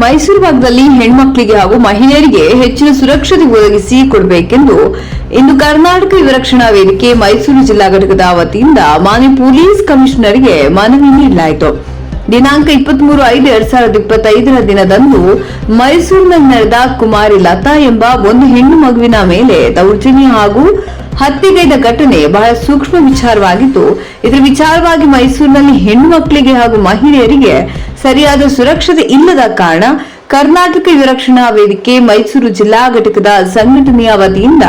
ಮೈಸೂರು ಭಾಗದಲ್ಲಿ ಹೆಣ್ಮಕ್ಳಿಗೆ ಹಾಗೂ ಮಹಿಳೆಯರಿಗೆ ಹೆಚ್ಚಿನ ಸುರಕ್ಷತೆ ಒದಗಿಸಿ ಕೊಡಬೇಕೆಂದು ಇಂದು ಕರ್ನಾಟಕ ವಿರಕ್ಷಣಾ ವೇದಿಕೆ ಮೈಸೂರು ಜಿಲ್ಲಾ ಘಟಕದ ವತಿಯಿಂದ ಮಾನ್ಯ ಪೊಲೀಸ್ ಕಮಿಷನರ್ಗೆ ಮನವಿ ನೀಡಲಾಯಿತು. ದಿನಾಂಕ ಇಪ್ಪತ್ಮೂರು ಐದು ಎರಡ್ ಸಾವಿರದ ಇಪ್ಪತ್ತೈದರ ದಿನದಂದು ಮೈಸೂರಿನಲ್ಲಿ ನಡೆದ ಕುಮಾರಿ ಲತಾ ಎಂಬ ಒಂದು ಹೆಣ್ಣು ಮಗುವಿನ ಮೇಲೆ ದೌರ್ಜನ್ಯ ಹಾಗೂ ಹತ್ಯೆಗೈದ ಘಟನೆ ಬಹಳ ಸೂಕ್ಷ್ಮ ವಿಚಾರವಾಗಿದ್ದು, ಇದರ ವಿಚಾರವಾಗಿ ಮೈಸೂರಿನಲ್ಲಿ ಹೆಣ್ಣು ಮಕ್ಕಳಿಗೆ ಹಾಗೂ ಮಹಿಳೆಯರಿಗೆ ಸರಿಯಾದ ಸುರಕ್ಷತೆ ಇಲ್ಲದ ಕಾರಣ ಕರ್ನಾಟಕ ವಿರಕ್ಷಣಾ ವೇದಿಕೆ ಮೈಸೂರು ಜಿಲ್ಲಾ ಘಟಕದ ಸಂಘಟನೆಯ ವತಿಯಿಂದ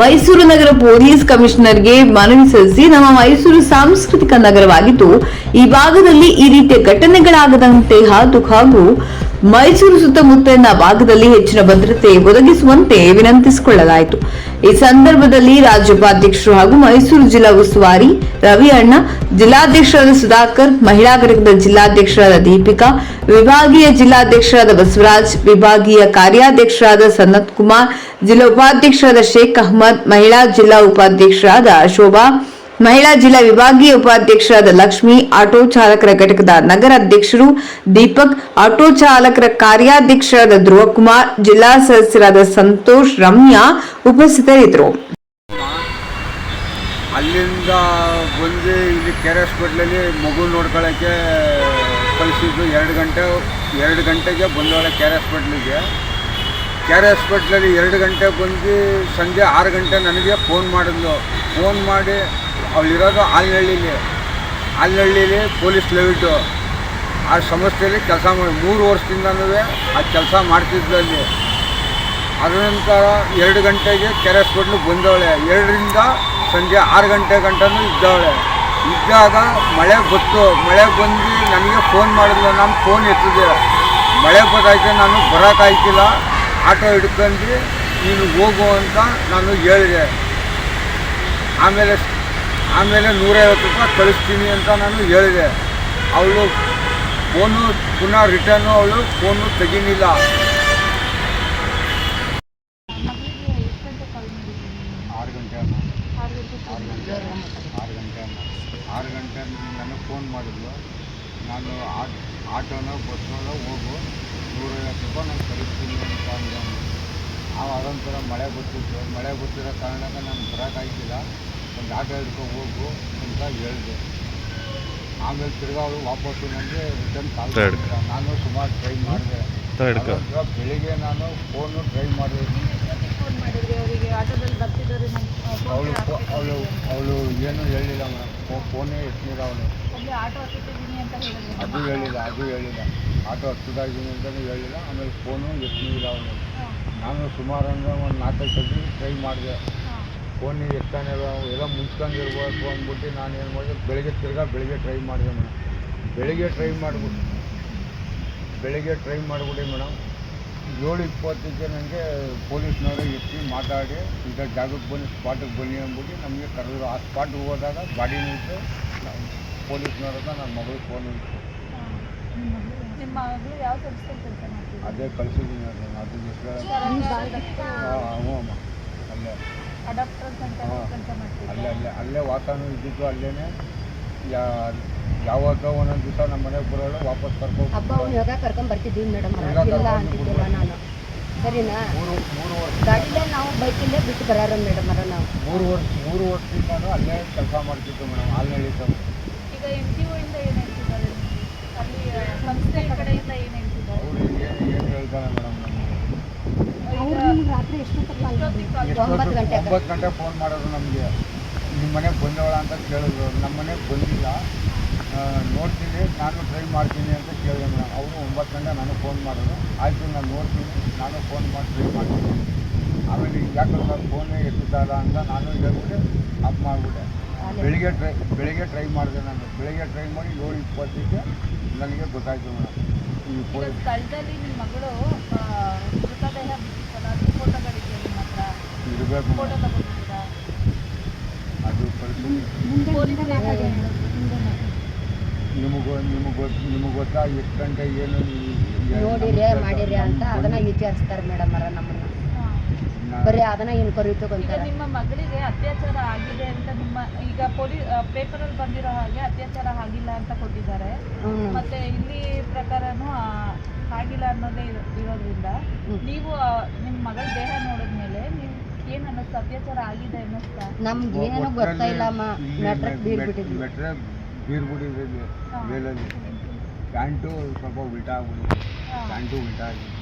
ಮೈಸೂರು ನಗರ ಪೊಲೀಸ್ ಕಮಿಷನರ್ಗೆ ಮನವಿ ಸಲ್ಲಿಸಿ ನಮ್ಮ ಮೈಸೂರು ಸಾಂಸ್ಕೃತಿಕ ನಗರವಾಗಿದ್ದು, ಈ ಭಾಗದಲ್ಲಿ ಈ ರೀತಿಯ ಘಟನೆಗಳಾಗದಂತೆ ಹಾದು ಹಾಗೂ ಮೈಸೂರು ಸುತ್ತಮುತ್ತಲಿನ ಭಾಗದಲ್ಲಿ ಹೆಚ್ಚಿನ ಭದ್ರತೆ ಒದಗಿಸುವಂತೆ ವಿನಂತಿಸಿಕೊಳ್ಳಲಾಯಿತು. ಈ ಸಂದರ್ಭದಲ್ಲಿ ರಾಜ್ಯೋಪಾಧ್ಯಕ್ಷರು ಹಾಗೂ ಮೈಸೂರು ಜಿಲ್ಲಾ ಉಸ್ತುವಾರಿ ರವಿ ಅಣ್ಣ, ಜಿಲ್ಲಾಧ್ಯಕ್ಷರಾದ ಸುಧಾಕರ್, ಮಹಿಳಾ ಘಟಕದ ಜಿಲ್ಲಾಧ್ಯಕ್ಷರಾದ ದೀಪಿಕಾ, ವಿಭಾಗೀಯ ಜಿಲ್ಲಾಧ್ಯಕ್ಷರಾದ ಬಸವರಾಜ್, ವಿಭಾಗೀಯ ಕಾರ್ಯಾಧ್ಯಕ್ಷರಾದ ಸನತ್ ಕುಮಾರ್, ಜಿಲ್ಲಾ ಉಪಾಧ್ಯಕ್ಷರಾದ ಶೇಖ್ ಅಹಮದ್, ಮಹಿಳಾ ಜಿಲ್ಲಾ ಉಪಾಧ್ಯಕ್ಷರಾದ ಶೋಭಾ ಮಹಿಳಾ ಜಿಲ್ಲಾ ವಿಭಾಗೀಯ ಉಪಾಧ್ಯಕ್ಷರಾದ ಲಕ್ಷ್ಮಿ, ಆಟೋ ಚಾಲಕರ ಘಟಕದ ನಗರ ಅಧ್ಯಕ್ಷರು ದೀಪಕ್, ಆಟೋ ಚಾಲಕರ ಕಾರ್ಯಾಧ್ಯಕ್ಷರಾದ ಧ್ರುವಕುಮಾರ್, ಜಿಲ್ಲಾ ಸದಸ್ಯರಾದ ಸಂತೋಷ್, ರಮ್ಯಾ ಉಪಸ್ಥಿತರಿದ್ದರು. ಅಲ್ಲಿಂದ ಬಂದು ಇಲ್ಲಿ ಕೆರೆ ಹಾಸ್ಪಿಟ್ಲಲ್ಲಿ ಮಗು ನೋಡ್ಕೊಳ್ಳೋಕ್ಕೆ ಕಳಿಸಿದ್ದು ಎರಡು ಗಂಟೆ, ಎರಡು ಗಂಟೆಗೆ ಬಂದವಳೆ ಕೆರೆ ಹಾಸ್ಪಿಟ್ಲಿಗೆ ಕೆರೆ ಹಾಸ್ಪಿಟ್ಲಲ್ಲಿ ಎರಡು ಗಂಟೆ ಬಂದು ಸಂಜೆ ಆರು ಗಂಟೆ ನನಗೆ ಫೋನ್ ಮಾಡಿದ್ಲು. ಫೋನ್ ಮಾಡಿ ಅವಳಿರೋದು ಆಲ್ನಹಳ್ಳಿಲಿ ಆಲ್ನಹಳ್ಳಿಲಿ ಪೊಲೀಸ್ ಲೆವಿಟು ಆ ಸಂಸ್ಥೆಯಲ್ಲಿ ಕೆಲಸ ಮಾಡಿ, ಮೂರು ವರ್ಷದಿಂದನೂ ಆ ಕೆಲಸ ಮಾಡ್ತಿದ್ದಲ್ಲಿ ಅದರ ನಂತರ ಎರಡು ಗಂಟೆಗೆ ಕೆರೆ ಹಾಸ್ಪಿಟ್ಲಿಗೆ ಬಂದವಳೆ. ಎರಡರಿಂದ ಸಂಜೆ ಆರು ಗಂಟೆ ಗಂಟನೂ ಇದ್ದವಳೆ. ಇದ್ದಾಗ ಮಳೆ ಬತ್ತು ಮಳೆ ಬಂದು ನನಗೆ ಫೋನ್ ಮಾಡಿದ್ಲು ನಾನು ಫೋನ್ ಎತ್ತಿದೆ. ಮಳೆ ಬಂದಾಯ್ತು, ನಾನು ಬರೋಕ್ಕಾಯ್ತಿಲ್ಲ ಆಟೋ ಹಿಡ್ಕೊಂಡು ನೀನು ಹೋಗು ಅಂತ ನಾನು ಹೇಳಿದೆ. ಆಮೇಲೆ ಆಮೇಲೆ ನೂರೈವತ್ತು ರೂಪಾಯಿ ಕಳಿಸ್ತೀನಿ ಅಂತ ನಾನು ಹೇಳಿದೆ. ಅವಳು ಫೋನು ಪುನಃ ರಿಟರ್ನು ಅವಳು ಫೋನು ತೆಗೀನಿಲ್ಲ ಆರು ಗಂಟೆ ಆರು ಗಂಟೆ ಆರು ಗಂಟೆ ನನಗೆ ಫೋನ್ ಮಾಡಿದ್ಲು. ನಾನು ಆಟೋನ ಆಟೋನೋ ಬಸ್ನೋ ಹೋಗು. ನೂರೈವತ್ತು ರೂಪಾಯಿ ನಾನು ಕಳಿಸ್ತೀನಿ ಅಂತ ಅಂದೆ ಆ ಅದೊಂಥರ ಮಳೆ ಬರ್ತಿತ್ತು. ಮಳೆ ಬರ್ತಿರೋ ಕಾರಣಕ್ಕೆ ನಾನು ಬರೋಕ್ಕಾಯ್ತಿಲ್ಲ ಒಂದು ಆಟೋ ಹಿಡ್ಕೊಂಡು ಹೋಗು ಅಂತ ಹೇಳಿದೆ. ಆಮೇಲೆ ತಿರ್ಗಾ ಅವರು ವಾಪಸ್ಸು ನನಗೆ ರಿಟರ್ನ್ ಕಾಲ್ ನಾನು ಸುಮಾರು ಟ್ರೈ ಮಾಡಿದೆ. ಬೆಳಿಗ್ಗೆ ನಾನು ಫೋನು ಟ್ರೈ ಮಾಡಿದೆ ಫೋನ್ ಮಾಡಿದ್ರಿ ಅವರಿಗೆ ಆಟೋದಲ್ಲಿ ಬರ್ತಿದ್ದಾರೆ ಅವಳು ಅವಳು ಅವಳು ಏನು ಹೇಳಿಲ್ಲ ಮೇಡಮ್ ಫೋನೇ ಎತ್ತಿಲ್ಲ ಅವನು. ಅದು ಹೇಳಿಲ್ಲ ಅದು ಹೇಳಿಲ್ಲ. ಆಟೋ ಹತ್ತಿದಾಗಿದ್ದೀನಿ ಅಂತಲೂ ಹೇಳಿಲ್ಲ. ಆಮೇಲೆ ಫೋನು ಎತ್ತಿಲ್ಲ ಅವನು. ನಾನು ಸುಮಾರು ಅಂದರೆ ಒಂದು ನಾಲ್ಕೈದು ಸತಿ ಟ್ರೈ ಮಾಡಿದೆ. ಫೋನ್ ಎತ್ತಾನೆ ಎಲ್ಲ ಮುಂಚ್ಕೊಂಡಿರ್ಬೇಕು ಅಂದ್ಬಿಟ್ಟು ನಾನು ಏನು ಮಾಡಿದೆ ಬೆಳಗ್ಗೆ ತಿರ್ಗಾ ಬೆಳಗ್ಗೆ ಟ್ರೈ ಮಾಡಿದೆ ಮೇಡಮ್ ಬೆಳಗ್ಗೆ ಟ್ರೈ ಮಾಡಿಬಿಟ್ಟು ಬೆಳಗ್ಗೆ ಟ್ರೈ ಮಾಡಿಬಿಡಿ ಮೇಡಮ್ ಏಳು ಇಪ್ಪತ್ತಕ್ಕೆ ನನಗೆ ಪೊಲೀಸ್ನವರು ಎತ್ತಿ ಮಾತಾಡಿ ಈಗ ಜಾಗಕ್ಕೆ ಬನ್ನಿ ಸ್ಪಾಟಿಗೆ ಬನ್ನಿ ಅಂದ್ಬಿಟ್ಟು ನಮಗೆ ಕರೆದ್ರು. ಆ ಸ್ಪಾಟ್ಗೆ ಹೋದಾಗ ಗಾಡಿ ನಿಂತು ಪೊಲೀಸ್ನವ್ರ ಹತ್ರ ನನ್ನ ಮಗಳು ಫೋನ್ ಇತ್ತು ಅದೇ ಕಳಿಸಿದ್ದೀನಿ ಅದನ್ನು. ಅದು ಹ್ಞೂ ಅಮ್ಮ. ಅಲ್ಲೇ. ಅಡಾಪ್ಟರ್ಸ್ ಅಂತ ಹಾ. ಕೆಲಸ ಮಾಡ್ತಿದ್ರು? ಅಲ್ಲೇ ಅಲ್ಲೇ ಅಲ್ಲೇ ವಾತಾನು ಇದ್ದಿದ್ದು ಅಲ್ಲೇನೆ ಯಾ ಯಾವಾಗ ಒಂದೊಂದು ದಿವಸ ನಮ್ಮ ಮನೆಗೆ ಬರೋಳು ವಾಪಸ್ ಕರ್ಕೊಂಡು ಹಬ್ಬ ಕರ್ಕೊಂಡ್ ಬರ್ತಿದ್ದೀವಿ ಮೇಡಮ್ ಇಲ್ಲ ಅಂತಿದ್ದಿಲ್ಲ ನಾನು. ಸರಿನಾ? ಮೂರು ಮೂರು ವರ್ಷ. ಗಾಡಿಲೇ ನಾವು ಬೈಕಿಲ್ಲೇ ಬಿಟ್ಟು ಬರೋರ ಮೇಡಮ್ ನಾವು. ಮೂರು ವರ್ಷ ಮೂರು ವರ್ಷದಿಂದನೂ ಅಲ್ಲೇ ಕೆಲಸ ಮಾಡ್ತಿದ್ದು ಮೇಡಮ್ ಸರ್ ಈಗ ಎನ್ ಜಿ ಇಂದ ಏನು ಹೇಳ್ತಿದ್ದಾರೆ? ಅಲ್ಲಿ ಆ, ಸಂಸ್ಥೆ ಕಡೆಯಿಂದ ಏನು ಹೇಳ್ತಿದ್ದಾರೆ? ಅವರು ಏನು ಏನು ಹೇಳ್ತಾರೆ ಮೇಡಮ್ ನಮಗೆ ರಾತ್ರಿ ಒಂಬತ್ತು ಗಂಟೆಗೆ. ಒಂಬತ್ತು ಗಂಟೆ ಫೋನ್ ಮಾಡೋದು ನಮಗೆ. ನಿಮ್ಮ ಮನೆಗೆ ಬಂದವಳ ಅಂತ ಕೇಳಿದ್ರು. ನಮ್ಮ ಮನೆಗೆ ಬಂದಿಲ್ಲ. ನೋಡ್ತೀನಿ ನಾನು ಟ್ರೈ ಮಾಡ್ತೀನಿ ಅಂತ ಕೇಳಿದೆ ಮೇಡಮ್. ಅವರು ಒಂಬತ್ತು ಗಂಟೆ ನಾನು ಫೋನ್ ಮಾಡೋದು. ಆಯಿತು ನಾನು ನೋಡ್ತೀನಿ ನಾನು ಫೋನ್ ಮಾಡಿ ಟ್ರೈ ಮಾಡ್ತೀನಿ. ಆಮೇಲೆ ಯಾಕಂದ್ರೆ ಫೋನೇ ಎತ್ತಿದ್ದಾರ ಅಂತ ನಾನು ಹೇಳ್ಬಿಟ್ಟು ಅಪ್ ಮಾಡಿಬಿಟ್ಟೆ. ಬೆಳಿಗ್ಗೆ ಟ್ರೈ ಬೆಳಿಗ್ಗೆ ಟ್ರೈ ಮಾಡಿದೆ ನಾನು. ಬೆಳಿಗ್ಗೆ ಟ್ರೈ ಮಾಡಿ ಏಳು ಇಪ್ಪತ್ತಕ್ಕೆ ನನಗೆ ಗೊತ್ತಾಯಿತು ಮೇಡಮ್. ಈ ಸ್ಥಳದಲ್ಲಿ ನಿಮ್ಮ ಮಗಳು ಮೃತದೇಹ ಬಿಟ್ಟಿತ್ತಲ್ಲ ಅದು ಫೋಟೋಗಳಿದೆಯಾ ನಿಮ್ಮ ಹತ್ರ? ಇರಬೇಕು ಫೋಟೋ ತಗೊಂಡಿದ್ದೀರಾ? ಅದು ಪರಿಸ್ಥಿತಿ ಪೊಲೀಸ್ ನಿಮಗೂ ನಿಮಗೆ ನಿಮಗೆ ಗೊತ್ತಾ ಎಷ್ಟು ಗಂಟೆ ಏನು ನೋಡಿರಿ ಮಾಡಿರಿ ಅಂತ ಅದನ್ನ ವಿಚಾರಿಸ್ತಾರೆ ಮೇಡಮ್ ಅರ ನಮ್ಮನ್ನ. ಬರೀ ಅದನ್ನ ಏನು ಈಗ ನಿಮ್ಮ ಮಗಳಿಗೆ ಅತ್ಯಾಚಾರ ಆಗಿದೆ ಅಂತ ನಿಮ್ಮ ಈಗ ಪೊಲೀಸ್ ಪೇಪರಲ್ಲಿ ಬಂದಿರೋ ಹಾಗೆ ಅತ್ಯಾಚಾರ ಆಗಿಲ್ಲ ಅಂತ ಕೊಟ್ಟಿದ್ದಾರೆ. ಮತ್ತೆ ಇಲ್ಲಿ ಪ್ರಕಾರನೂ ಅನ್ನೋದೇ ಇರೋದ್ರಿಂದ ನೀವು ಆ, ನಿಮ್ಮ ಮಗಳ ದೇಹ ನೋಡಿದ್ಮೇಲೆ ನೀವು ಏನ್ ಅನ್ನಿಸ್ತು ಅತ್ಯಾಚಾರ ಆಗಿದೆ ಅನ್ನಿಸ್ತಾ? ನಮ್ಗೆ ಏನು ಗೊತ್ತಾ ಇಲ್ಲ ಅಮ್ಮ ಮೆಟ್ರಕ್ ಬೀರ್ ಬಿಟ್ಟಿದ್ವಿ ಮೆಟ್ರೆ ಬೀರ್ ಮೇಲಲ್ಲಿ. ಪ್ಯಾಂಟು ಸ್ವಲ್ಪ ಉಲ್ಟಾ ಆಗ್ಬಿಟ್ಟಿದೆ. ಪ್ಯಾಂಟು ಉಲ್ಟಾ ಆಗಿದೆ.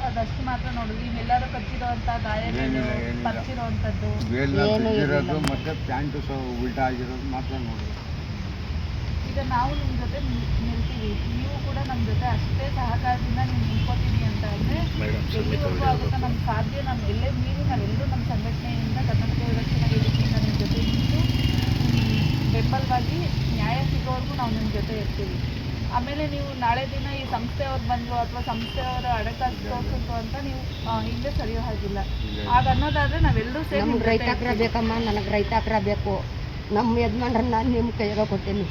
ಅದಷ್ಟು ಮಾತ್ರ ನೋಡಿದ್ವಿ ಇನ್ನೆಲ್ಲರೂ ಕಚ್ಚಿರುವಂತ ಗಾಯಗಳು ಏನಿಲ್ಲ, ಏನಿಲ್ಲ. ಪಚ್ಚಿರೋಂಥದ್ದು ಮೇಲ್ ಏನೂ ಬಿದ್ದಿರೋದು ಇರ್ಲಿಲ್ಲ. ಮತ್ತೆ ಪ್ಯಾಂಟು ಸಹ ಉಲ್ಟಾ ಆಗಿರೋದು ಮಾತ್ರ ನೋಡಿದೆ ಈಗ ನಾವು ನಿಮ್ ಜೊತೆ ನಮ್ಮ ಜೊತೆ ಅಷ್ಟೇ ಸಹಕಾರದಿಂದ ನೀವು ನಿಂತ್ಕೋತೀನಿ ಅಂತ ಅಂದ್ರೆ ಎಲ್ಲಿವರೆಗೂ ಆಗುತ್ತೆ ನಮ್ಮ ಸಾಧ್ಯ ನಮ್ಮ ಎಲ್ಲೇ ಮೀರಿ ನಾವೆಲ್ಲರೂ ನಮ್ಮ ಸಂಘಟನೆಯಿಂದ ಕರ್ನಾಟಕ ವಿರಕ್ಷಣಾ ವೇದಿಕೆಯಿಂದ ನಿಮ್ಮ ಜೊತೆ ನಿಂತು ಬೆಂಬಲವಾಗಿ ನ್ಯಾಯ ಸಿಗೋವರೆಗೂ ನಾವು ನಿಮ್ಮ ಜೊತೆ ಇರ್ತೀವಿ. ಆಮೇಲೆ ನೀವು ನಾಳೆ ದಿನ ಈ ಸಂಸ್ಥೆಯವ್ರು ಬಂದರು ಅಥವಾ ಸಂಸ್ಥೆಯವರು ಅಡಕಾಸು ತೋರಿಸಿದ್ರು ಅಂತ ನೀವು ಹಿಂದೆ ಸರಿಯೋ ಹಾಗಿಲ್ಲ. ಆಗ ಅನ್ನೋದಾದ್ರೆ ನಾವೆಲ್ಲರೂ ಸೇರಿ ರೈತಾಕ್ರ ಬೇಕಮ್ಮ ನನಗೆ ರೈತಾಕ್ರ ಬೇಕು. ನಮ್ಮ ಯಜಮಾನ್ರನ್ನ ನಾನು ನಿಮ್ಮ ಕೈಯಾಗ ಕೊಟ್ಟೇನಿ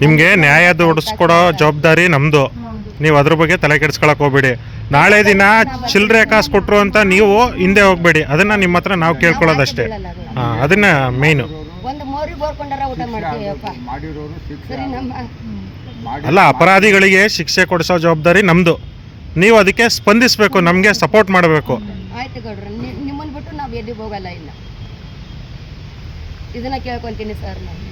ನಿಮಗೆ ನ್ಯಾಯ ದೊಡ್ಸ್ಕೊಡೋ ಜವಾಬ್ದಾರಿ ನಮ್ಮದು ನೀವು ಅದ್ರ ಬಗ್ಗೆ ತಲೆ ಕೆಡಿಸ್ಕೊಳಕ್ ಹೋಗ್ಬೇಡಿ. ನಾಳೆ ದಿನ ಚಿಲ್ಲರೆ ಕಾಸು ಕೊಟ್ಟರು ಅಂತ ನೀವು ಹಿಂದೆ ಹೋಗ್ಬೇಡಿ. ಅದನ್ನ ನಿಮ್ಮ ಹತ್ರ ನಾವು ಕೇಳ್ಕೊಳ್ಳೋದಷ್ಟೇ. ಹಾಂ ಅದನ್ನ ಮೇಯ್ನು. ಒಂದು ಮೋರಿ ಬೋರ್ಕೊಂಡಾರ ಊಟ ಮಾಡ್ತೀವಪ್ಪ ಮಾಡಿರೋರು ಶಿಕ್ಷೆ. ಸರಿ ನಮ್ಮ ಮಾಡಿ ಅಲ್ಲ ಅಪರಾಧಿಗಳಿಗೆ ಶಿಕ್ಷೆ ಕೊಡಿಸೋ ಜವಾಬ್ದಾರಿ ನಮ್ಮದು ನೀವು ಅದಕ್ಕೆ ಸ್ಪಂದಿಸಬೇಕು ನಮಗೆ ಸಪೋರ್ಟ್ ಮಾಡಬೇಕು. ಆಯ್ತು ಗೌಡ್ರ ನಿಮ್ಮನ್ನು ಬಿಟ್ಟು ನಾವು ಎಲ್ಲಿಗೆ ಹೋಗಲ್ಲ ಇಲ್ಲ ಇದನ್ನ ಕೇಳ್ಕೊಂತೀನಿ ಸರ್ ನಾನು.